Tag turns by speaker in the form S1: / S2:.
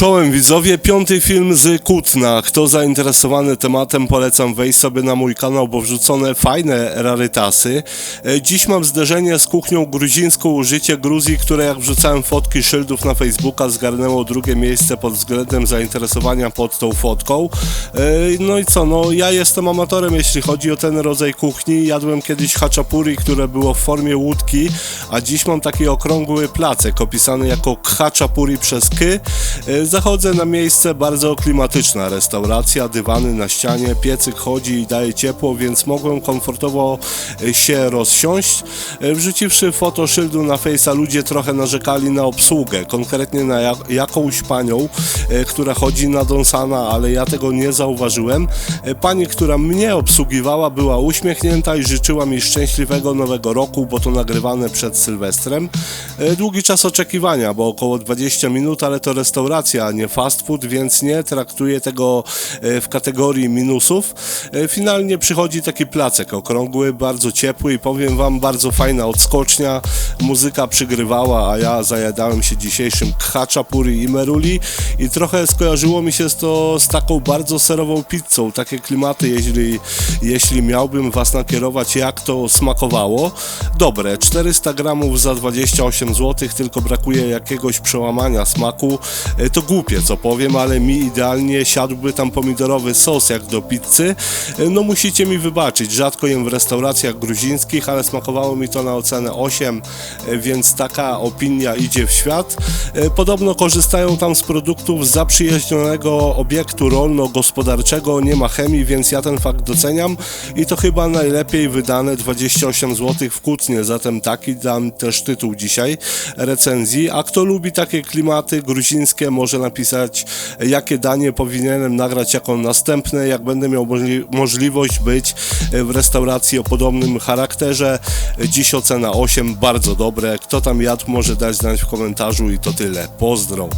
S1: Czołem widzowie, piąty film z Kutna. Kto zainteresowany tematem, polecam wejść sobie na mój kanał, bo wrzucone fajne rarytasy. E, Dziś mam zderzenie z kuchnią gruzińską, życie Gruzji, które jak wrzucałem fotki szyldów na Facebooka, zgarnęło drugie miejsce pod względem zainteresowania pod tą fotką. E, No i co, no ja jestem amatorem, jeśli chodzi o ten rodzaj kuchni. Jadłem kiedyś haczapuri, które było w formie łódki, a dziś mam taki okrągły placek opisany jako khaczapuri przez ky. Zachodzę na miejsce bardzo klimatyczna restauracja, dywany na ścianie, piecyk chodzi i daje ciepło, więc mogłem komfortowo e, się rozsiąść. E, Wrzuciwszy foto szyldu na fejsa, ludzie trochę narzekali na obsługę, konkretnie na jak, jakąś panią, e, która chodzi na dąsana, ale ja tego nie zauważyłem. Pani, która mnie obsługiwała, była uśmiechnięta i życzyła mi szczęśliwego nowego roku, bo to nagrywane przed Sylwestrem. Długi czas oczekiwania, bo około 20 minut, ale to restauracja, a nie fast food, więc nie traktuję tego e, w kategorii minusów. E, Finalnie przychodzi taki placek okrągły, bardzo ciepły i powiem Wam, bardzo fajna odskocznia. Muzyka przygrywała, a ja zajadałem się dzisiejszym khaczapuri i meruli i trochę skojarzyło mi się to z taką bardzo serową pizzą. Takie klimaty, jeśli, jeśli miałbym Was nakierować, jak to smakowało. Dobre, 400 gramów za 28 zł, tylko brakuje jakiegoś przełamania smaku. E, To głupie, co powiem, ale mi idealnie siadłby tam pomidorowy sos jak do pizzy. E, No musicie mi wybaczyć, rzadko jem w restauracjach gruzińskich, ale smakowało mi to na ocenę 8, e, więc taka opinia idzie w świat. E, Podobno korzystają tam z produktów zaprzyjaźnionego obiektu rolno-gospodarczego, nie ma chemii, więc ja ten fakt doceniam i to chyba najlepiej wydane 28 zł w Kutnie, zatem taki dam też tytuł dzisiaj recenzji. A kto lubi takie klimaty gruzińskie, może napisać, jakie danie powinienem nagrać jako następne, jak będę miał możli- możliwość być w restauracji o podobnym charakterze. Dziś ocena 8, bardzo dobre. Kto tam jadł, może dać znać w komentarzu i to tyle. Pozdro.